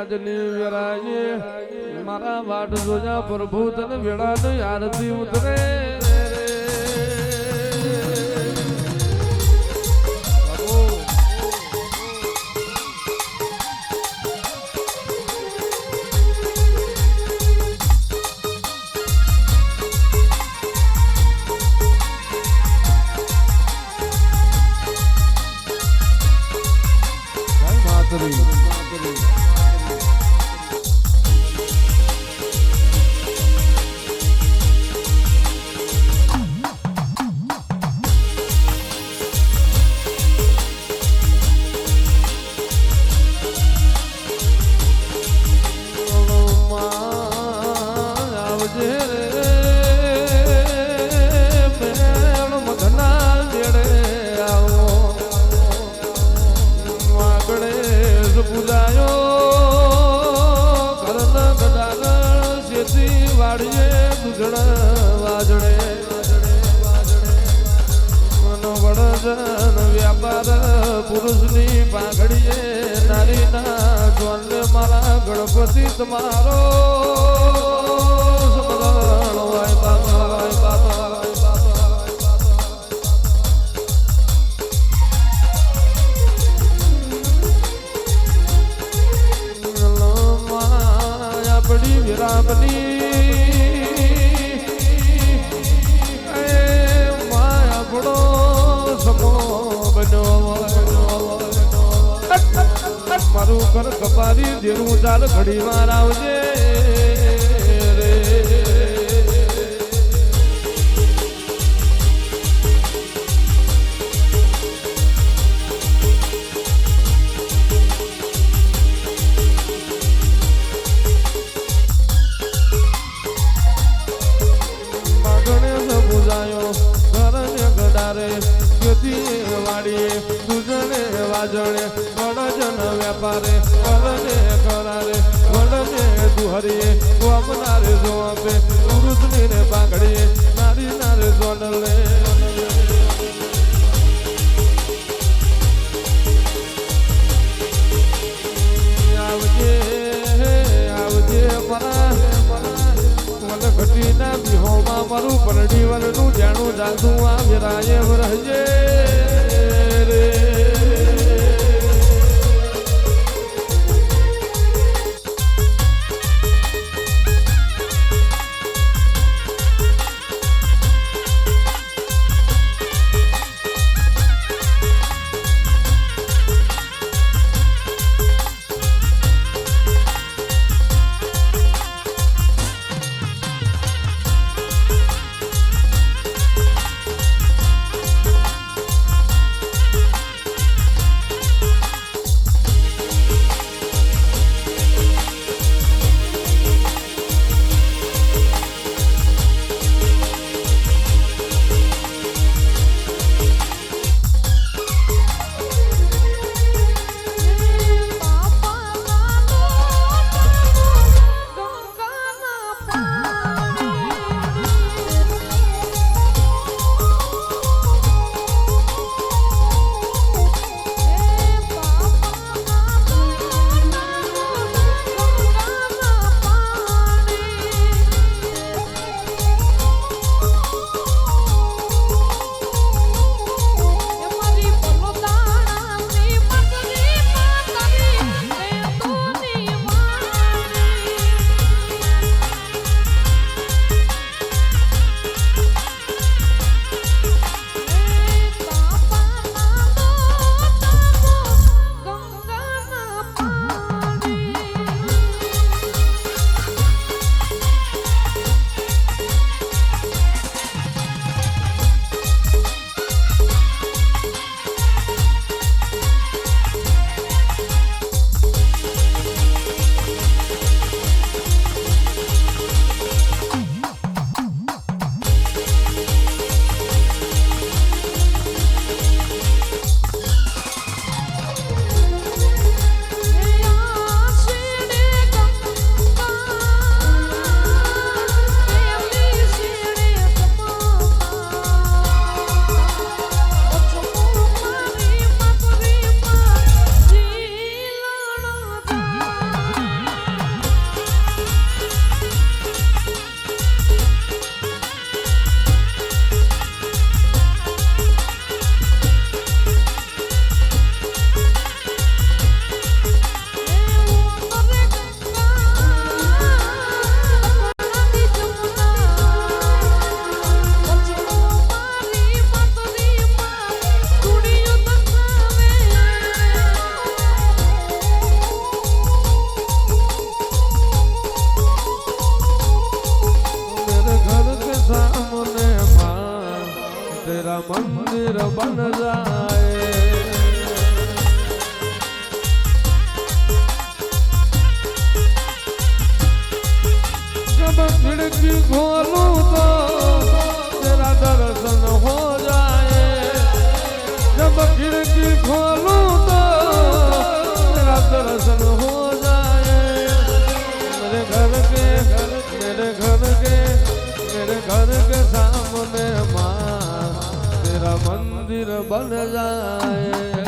રાજની વિરાજે મારા વાટ જોજા પ્રભુ તને વેળાની આરતી ઉતરે. માતરી વાજડે મનો વ્યાપાર પુરુષની પાઘડીએ નારીના જોનને મારા ગણપતિ તમારો. પડી વિરામની ઘર કપારી દેરું ચાલ ઘડી વાર આવજે ગણેશ પૂજાયો ઘરને ગડારે ખેતી વાડીએ. દૂધણે વાજણે ગણજન વેપારે કરને કરારે ગણજે દુહરીએ, ગોમનારે જોપે પુરુષની ને પાઘડીએ નારી નારે જોડલે આવજે આવજે બિહોમાં મારું પરડી વરનું જાણું જાગતું આ વિરાય રહજે મંદિર બન જાય. જબ ખિડકી ખોલું તો તેરા દર્શન હો જાય. જબ ખિડકી ખોલું તો દર્શન મંદિર બન જાય.